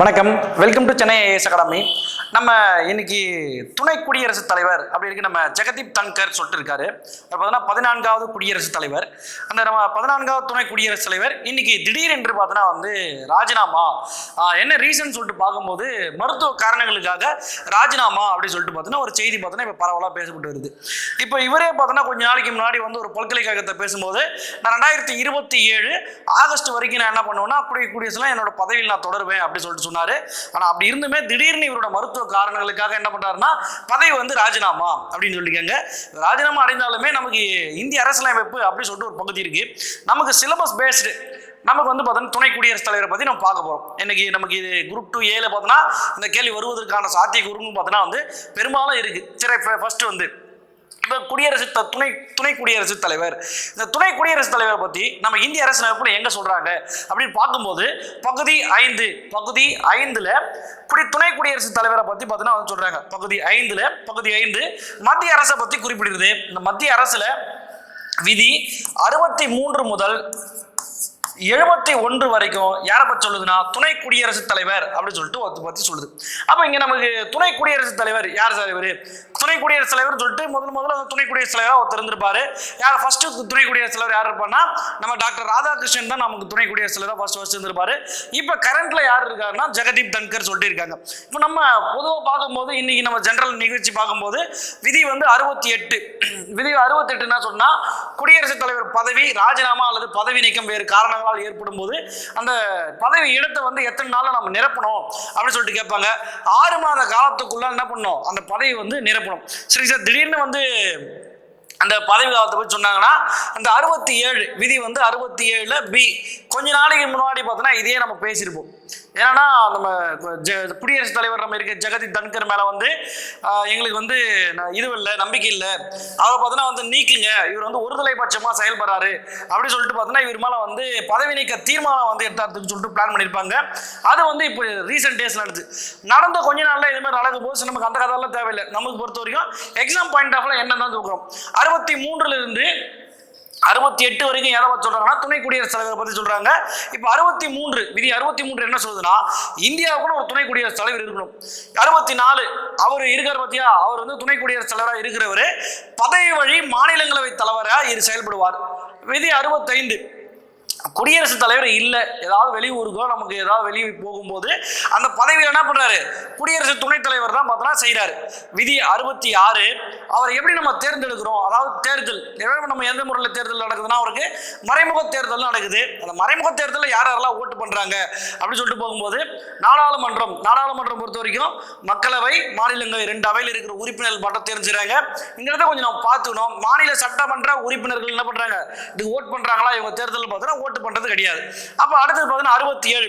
வணக்கம். Welcome to Chennai IAS academy நம்ம இன்னைக்கு துணை குடியரசுத் தலைவர் அப்படி இருக்கு நம்ம ஜெகதீப் தன்கர் சொல்லிட்டு இருக்காரு. பார்த்தோன்னா பதினான்காவது குடியரசுத் தலைவர். அந்த நம்ம பதினான்காவது துணை குடியரசுத் தலைவர் இன்னைக்கு திடீர் என்று பார்த்தோன்னா வந்து ராஜினாமா. என்ன ரீசன் சொல்லிட்டு பார்க்கும்போது மருத்துவ காரணங்களுக்காக ராஜினாமா அப்படின்னு சொல்லிட்டு பார்த்தோன்னா ஒரு செய்தி பார்த்தோன்னா இப்போ பரவலாக பேசப்பட்டு வருது. இப்போ இவரே பார்த்தோன்னா கொஞ்ச நாளைக்கு முன்னாடி வந்து ஒரு பல்கலைக்கழகத்தை பேசும்போது நான் ரெண்டாயிரத்தி இருபத்தி ஏழு ஆகஸ்ட் வரைக்கும் நான் என்ன பண்ணுவேன்னா அப்படி குடியரசுலாம் என்னோட பதவியில் நான் தொடருவேன் அப்படின்னு சொல்லிட்டு சொன்னாரு. ஆனால் அப்படி இருந்துமே திடீர்னு இவரோட மருத்துவ காரணங்களுக்காக என்ன பண்ணாருன்னா பதவி வந்து ராஜினாமா அப்படின்னு சொல்லிக்கங்க ராஜினாமா அடைந்தாலுமே நமக்கு இந்திய அரசியலமைப்பு அப்படின்னு சொல்லிட்டு ஒரு பகுதி இருக்கு. நமக்கு சிலபஸ் பேஸ்டு நமக்கு வந்து பார்த்தோன்னா துணை குடியரசுத் தலைவரை பற்றி நம்ம பார்க்க போகிறோம் இன்னைக்கு நமக்கு இது குரூப் டூ ஏல பார்த்தோன்னா இந்த கேள்வி வருவதற்கான சாத்திய குருன்னு பார்த்தோன்னா வந்து பெரும்பாலும் இருக்குது சரி ஃபஸ்ட்டு வந்து இந்த குடியரசு த- துணை துணை குடியரசுத் தலைவர். இந்த துணை குடியரசுத் தலைவரை பற்றி நம்ம இந்திய அரசு அரசியலமைப்புல எங்க சொல்றாங்க? அப்படின்னு பார்க்கும்போது பகுதி ஐந்து பகுதி ஐந்துல குடி துணை குடியரசுத் தலைவரை பத்தி பார்த்தீங்கன்னா வந்து சொல்றாங்க. பகுதி ஐந்துல பகுதி ஐந்து மத்திய அரசை பத்தி குறிப்பிடுகிறது இந்த மத்திய அரசுல விதி அறுபத்தி மூன்று முதல் எழுபத்தி ஒன்று வரைக்கும் யாரை பற்றி சொல்லுதுன்னா துணை குடியரசுத் தலைவர் அப்படின்னு சொல்லிட்டு ஒருத்தர் பற்றி சொல்லுது. அப்போ இங்கே நமக்கு துணை குடியரசுத் தலைவர் யார் தலைவர் துணை குடியரசுத் தலைவர் சொல்லிட்டு முதல் முதல்ல அந்த துணை குடியரசுத் தலைவராக ஒருத்தர் இருந்திருப்பாரு. யார் ஃபர்ஸ்ட் துணை குடியரசுத் தலைவர் யார் இருப்பார்னா நம்ம டாக்டர் ராதாகிருஷ்ணன் தான் நமக்கு துணை குடியரசுத் தலைவராக ஃபர்ஸ்ட் ஃபர்ஸ்ட் இருந்திருப்பாரு. இப்போ கரண்ட்ல யார் இருக்காருன்னா ஜெகதீப் தன்கர் சொல்லிட்டு இருக்காங்க. இப்போ நம்ம பொதுவாக பார்க்கும்போது இன்னைக்கு நம்ம ஜெனரல் நிகழ்ச்சி பார்க்கும்போது விதி வந்து அறுபத்தி எட்டு. விதி அறுபத்தி என்ன சொன்னால் குடியரசுத் தலைவர் பதவி ராஜினாமா அல்லது பதவி நீக்கம் வேறு காரணங்களால் ஏற்படும் போது அந்த பதவி இடத்தை வந்து எத்தனை நாளில் நம்ம நிரப்பணும் அப்படின்னு சொல்லிட்டு கேட்பாங்க. ஆறு மாத காலத்துக்குள்ள என்ன பண்ணணும்? அந்த பதவி வந்து நிரப்பணும். சரி சார் திடீர்னு வந்து அந்த பதவி காலத்தை பற்றி சொன்னாங்கன்னா அந்த அறுபத்தி ஏழு விதி வந்து அறுபத்தி ஏழுல பி கொஞ்ச நாளைக்கு முன்னாடி பார்த்தோன்னா இதே நம்ம பேசியிருப்போம். ஏன்னா நம்ம ஜ- குடியரசுத் தலைவர் நம்ம இருக்க ஜெகதி தன்கர் மேலே வந்து எங்களுக்கு வந்து இது இல்லை நம்பிக்கை இல்லை. அவரை பார்த்தோன்னா வந்து நீக்குங்க. இவர் வந்து ஒருதலை பட்சமாக செயல்படுறாரு. அப்படி சொல்லிட்டு பார்த்தோன்னா இவர் மேலே வந்து பதவி நீக்க தீர்மானம் வந்து எடுத்தாருன்னு சொல்லிட்டு பிளான் பண்ணியிருப்பாங்க. அது வந்து இப்போ ரீசெண்ட் டேஸ் நடந்து நடந்த கொஞ்ச நாளில் இது மாதிரி நடக்கும் போது நமக்கு அந்த கதையெல்லாம் தேவையில்லை. நமக்கு பொறுத்த வரைக்கும் எக்ஸாம் பாயிண்ட் ஆஃப்ல என்ன தான் தூக்குறோம். அறுபத்தி மூன்றுல இருந்து அறுபத்தி எட்டு வரைக்கும் எதை பற்றி சொல்றாங்கன்னா துணை குடியரசுத் தலைவரை பற்றி சொல்றாங்க. இப்போ அறுபத்தி மூன்று விதி அறுபத்தி மூன்று என்ன சொல்லுதுன்னா இந்தியாவுக்குள்ள ஒரு துணை குடியரசுத் தலைவர் இருக்கணும். அறுபத்தி நாலு அவர் இருக்கார் பத்தியா? அவர் வந்து துணை குடியரசுத் தலைவராக இருக்கிறவர். பதவி வழி மாநிலங்களவை தலைவராக இரு செயல்படுவார். விதி அறுபத்தைந்து குடியரசுத் தலைவர் இல்லை. ஏதாவது வெளியூருக்கோ நமக்கு ஏதாவது வெளியே போகும்போது அந்த பதவியில் என்ன பண்ணுறாரு குடியரசு துணைத் தலைவர் தான் பார்த்தோன்னா செய்கிறாரு விதி அறுபத்தி ஆறு அவரை எப்படி நம்ம தேர்ந்தெடுக்கிறோம்? அதாவது தேர்தல் நம்ம எந்த முறையில் தேர்தல் நடக்குதுன்னா அவருக்கு மறைமுக தேர்தல் நடக்குது. அந்த மறைமுக தேர்தலில் யார் யாரெல்லாம் ஓட்டு பண்ணுறாங்க அப்படின்னு சொல்லிட்டு போகும்போது நாடாளுமன்றம் நாடாளுமன்றம் பொறுத்த வரைக்கும் மக்களவை மாநிலங்கள் ரெண்டு அவையில் இருக்கிற உறுப்பினர்கள் மட்டும் தெரிஞ்சுறாங்க இந்த கொஞ்சம் நம்ம பார்த்துக்கணும். மாநில சட்டமன்ற உறுப்பினர்கள் என்ன பண்ணுறாங்க இதுக்கு ஓட் பண்ணுறாங்களா இவங்க தேர்தல் பார்த்தோன்னா ஓட்டு பண்றது கிடையாது. அப்போ அடுத்தது பார்த்தீங்கன்னா அறுபத்தி ஏழு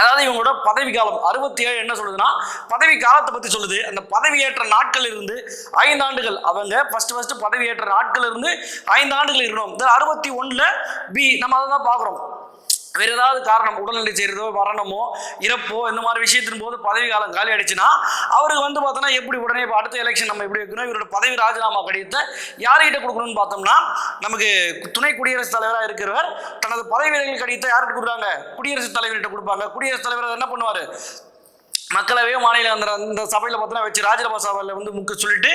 அதாவது இவங்களோட பதவி காலம். அறுபத்தி ஏழு என்ன சொல்லுதுன்னா பதவி காலத்தை பத்தி சொல்லுது. அந்த பதவியேற்ற நாட்கள் இருந்து ஐந்து ஆண்டுகள். அவங்க ஃபர்ஸ்ட் ஃபர்ஸ்ட் பதவியேற்ற நாட்கள் இருந்து ஐந்து ஆண்டுகள் இருக்கணும். இந்த அறுபத்தி ஒண்ணுல பி நம்ம அதை தான் பார்க்குறோம். வேற ஏதாவது காரணம் உடல்நிலை செய்கிறதோ மரணமோ இறப்போ இந்த மாதிரி விஷயத்தின் போது பதவி காலம் காலி ஆயிடுச்சுன்னா அவருக்கு வந்து பார்த்தோன்னா எப்படி உடனே இப்போ அடுத்த எலெக்ஷன் நம்ம எப்படி வைக்கணும் இவரோட பதவி ராஜினாமா கடிதத்தை யார்கிட்ட கொடுக்கணும்னு பார்த்தோம்னா நமக்கு துணை குடியரசுத் தலைவராக இருக்கிறவர் தனது பதவி விலகல் கடிதத்தை யார்கிட்ட கொடுக்குறாங்க? குடியரசுத் தலைவர்கிட்ட கொடுப்பாங்க. குடியரசுத் தலைவர் என்ன பண்ணுவார்? மக்களவையோ மாநில அந்த அந்த சபையில் பார்த்தோன்னா வச்சு ராஜ்யசபா சபையில் வந்து முக்க சொல்லிட்டு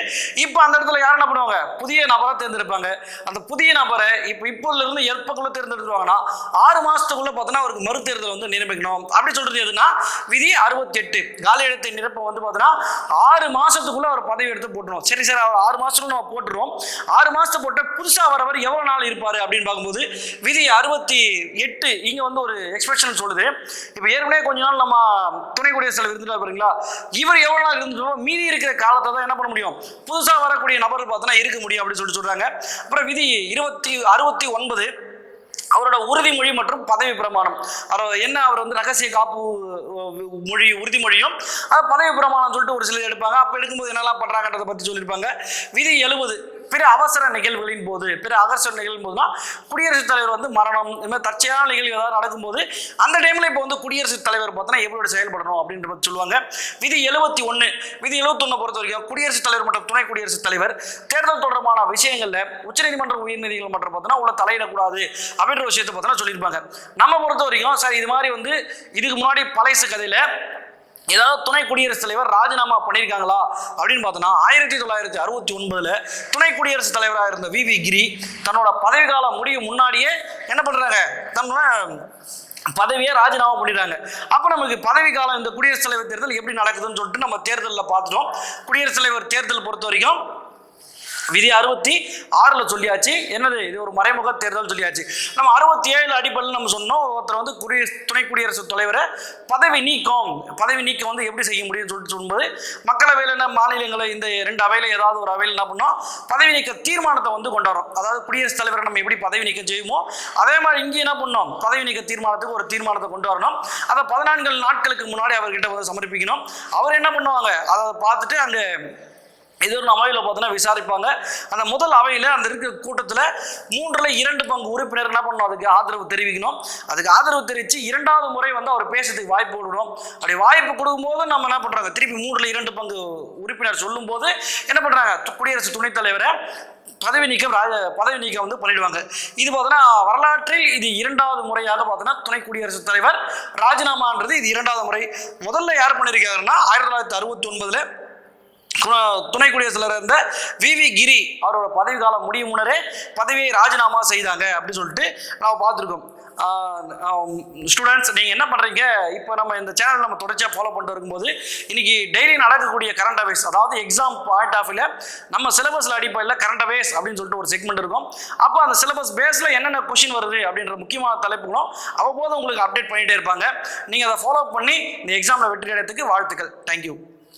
இப்போ அந்த இடத்துல யார் என்ன பண்ணுவாங்க? புதிய நபராக தேர்ந்தெடுப்பாங்க. அந்த புதிய நபரை இப்போ இப்போலேருந்து இருந்து தேர்ந்தெடுத்துருவாங்கன்னா ஆறு மாதத்துக்குள்ளே பார்த்தோன்னா அவருக்கு மறுதேர்தல் வந்து நிரூபிக்கணும். அப்படி சொல்கிறது எதுனா விதி அறுபத்தெட்டு காலி இடத்தை நிரப்ப வந்து பார்த்தோன்னா ஆறு மாதத்துக்குள்ளே அவர் பதவி எடுத்து போட்டுருவோம் சரி சார் அவர் ஆறு மாதத்துக்கு நம்ம போட்டுருவோம் ஆறு மாதத்தை போட்டு புதுசாக வரவர் எவ்வளோ நாள் இருப்பார் அப்படின்னு பார்க்கும்போது விதி அறுபத்தி எட்டு இங்கே வந்து ஒரு எக்ஸ்பிரஷன் சொல்லுது. இப்போ ஏற்கனவே கொஞ்ச நாள் நம்ம துணை குடியரசு தலைவர் இருந்துட்டு பாருங்களா? இவர் எவ்வளவு நாள் இருந்துட்டோ மீதி இருக்கிற காலத்தை தான் என்ன பண்ண முடியும்? புதுசா வரக்கூடிய நபர் பார்த்தோன்னா இருக்க முடியும் அப்படின்னு சொல்லிட்டு சொல்றாங்க. அப்புறம் விதி இருபத்தி அறுபத்தி ஒன்பது அவரோட உறுதிமொழி மற்றும் பதவி பிரமாணம். என்ன அவர் வந்து ரகசிய காப்பு மொழி உறுதிமொழியும் அது பதவி பிரமாணம் சொல்லிட்டு ஒரு சிலர் எடுப்பாங்க. அப்போ எடுக்கும்போது என்னெல்லாம் பண்ணுறாங்கன்றதை பற்றி சொல்லியிருப்பாங்க. விதி எழுபது பிற அவசர நிகழ்வுகளின் போது பிற அவசர நிகழ்வு போதுனா குடியரசுத் தலைவர் வந்து மரணம் இந்த மாதிரி தற்செயலான நிகழ்வு ஏதாவது நடக்கும்போது அந்த டைம்ல இப்போ வந்து குடியரசுத் தலைவர் பார்த்தோன்னா எப்படி செயல்படணும் அப்படின்ற சொல்லுவாங்க. விதி எழுபத்தி ஒன்று விதி எழுபத்தொன்னு பொறுத்த வரைக்கும் குடியரசுத் தலைவர் மற்றும் துணை குடியரசுத் தலைவர் தேர்தல் தொடர்பான விஷயங்களில் உச்சநீதிமன்ற உயர்நீதிகள் மன்றம் பார்த்தோன்னா உள்ள தலையிடக்கூடாது அப்படின்ற விஷயத்தை பார்த்தோன்னா சொல்லியிருப்பாங்க. நம்ம பொறுத்த வரைக்கும் சார் இது மாதிரி வந்து இதுக்கு முன்னாடி பழைய கதையில் ஏதாவது துணை குடியரசுத் தலைவர் ராஜினாமா பண்ணியிருக்காங்களா அப்படின்னு பார்த்தோன்னா ஆயிரத்தி தொள்ளாயிரத்தி அறுபத்தி ஒன்பதுல துணை குடியரசுத் தலைவராக இருந்த வி வி கிரி தன்னோட பதவிக்காலம் முடியும் முன்னாடியே என்ன பண்ணுறாங்க தன்னோட பதவியை ராஜினாமா பண்ணிடுறாங்க. அப்போ நமக்கு பதவி காலம் இந்த குடியரசுத் தலைவர் தேர்தல் எப்படி நடக்குதுன்னு சொல்லிட்டு நம்ம தேர்தலில் பார்த்துட்டோம். குடியரசுத் தலைவர் தேர்தல் பொறுத்த வரைக்கும் விதி அறுபத்தி ஆறில் சொல்லியாச்சு. என்னது? இது ஒரு மறைமுக தேர்தல் சொல்லியாச்சு. நம்ம அறுபத்தி ஏழு அடிப்படையில் நம்ம சொன்னோம். ஒருத்தர் வந்து குடியரசு துணை குடியரசுத் தலைவரை பதவி நீக்கம் பதவி நீக்கம் வந்து எப்படி செய்ய முடியும்னு சொல்லிட்டு சொல்லும்போது மக்களவையில் என்ன மாநிலங்களை இந்த ரெண்டு அவையில் ஏதாவது ஒரு அவையில் என்ன பண்ணோம்? பதவி நீக்க தீர்மானத்தை வந்து கொண்டு வரோம். அதாவது குடியரசுத் தலைவரை நம்ம எப்படி பதவி நீக்கம் செய்வோமோ அதே மாதிரி இங்கே என்ன பண்ணோம்? பதவி நீக்க தீர்மானத்துக்கு ஒரு தீர்மானத்தை கொண்டு வரணும். அதை பதினான்கு நாட்களுக்கு முன்னாடி அவர்கிட்ட வந்து சமர்ப்பிக்கணும். அவர் என்ன பண்ணுவாங்க? அதை பார்த்துட்டு அங்கே இது ஒரு அவையில் பார்த்தோன்னா விசாரிப்பாங்க. அந்த முதல் அவையில் அந்த இருக்கிற கூட்டத்தில் மூன்றில் இரண்டு பங்கு உறுப்பினர் என்ன பண்ணணும்? அதுக்கு ஆதரவு தெரிவிக்கணும். அதுக்கு ஆதரவு தெரிவித்து இரண்டாவது முறை வந்து அவர் பேசுறதுக்கு வாய்ப்பு கொடுக்கணும். அப்படி வாய்ப்பு கொடுக்கும்போது நம்ம என்ன பண்ணுறாங்க திருப்பி மூன்றில் இரண்டு பங்கு உறுப்பினர் சொல்லும்போது என்ன பண்ணுறாங்க குடியரசு துணைத் தலைவரை பதவி நீக்கம் ராஜ பதவி நீக்கம் வந்து பண்ணிடுவாங்க. இது பார்த்தோன்னா வரலாற்றில் இது இரண்டாவது முறையாக பார்த்தோன்னா துணை குடியரசுத் தலைவர் ராஜினாமான்றது இது இரண்டாவது முறை. முதல்ல யார் பண்ணியிருக்காருன்னா ஆயிரத்தி தொள்ளாயிரத்தி அறுபத்தி ஒன்பதுல துணை குடியரசுல இருந்த வி. வி. கிரி அவரோட பதவி காலம் முடியும் முன்னரே பதவியை ராஜினாமா செய்தாங்க அப்படின்னு சொல்லிட்டு நம்ம பார்த்துருக்கோம். ஸ்டூடெண்ட்ஸ் நீங்கள் என்ன பண்ணுறீங்க இப்போ நம்ம இந்த சேனல் நம்ம தொடர்ச்சியாக ஃபாலோ பண்ணிட்டு இருக்கும்போது இன்னைக்கு டெய்லி நடக்கக்கூடிய கரண்ட் அவேர்ஸ் அதாவது எக்ஸாம் பாயிண்ட் ஆஃப் நம்ம சிலபஸில் அடிப்படையில் கரண்ட் அவேர்ஸ் அப்படின்னு சொல்லிட்டு ஒரு செக்மெண்ட் இருக்கும். அப்போ அந்த சிலபஸ் பேஸில் என்னென்ன கொஷின் வருது அப்படின்ற முக்கியமான தலைப்புகளும் அவ்வப்போது உங்களுக்கு அப்டேட் பண்ணிகிட்டே இருப்பாங்க. நீங்கள் அதை ஃபாலோ பண்ணி இந்த எக்ஸாமில் வெற்றி அடையத்துக்கு வாழ்த்துக்கள். தேங்க்யூ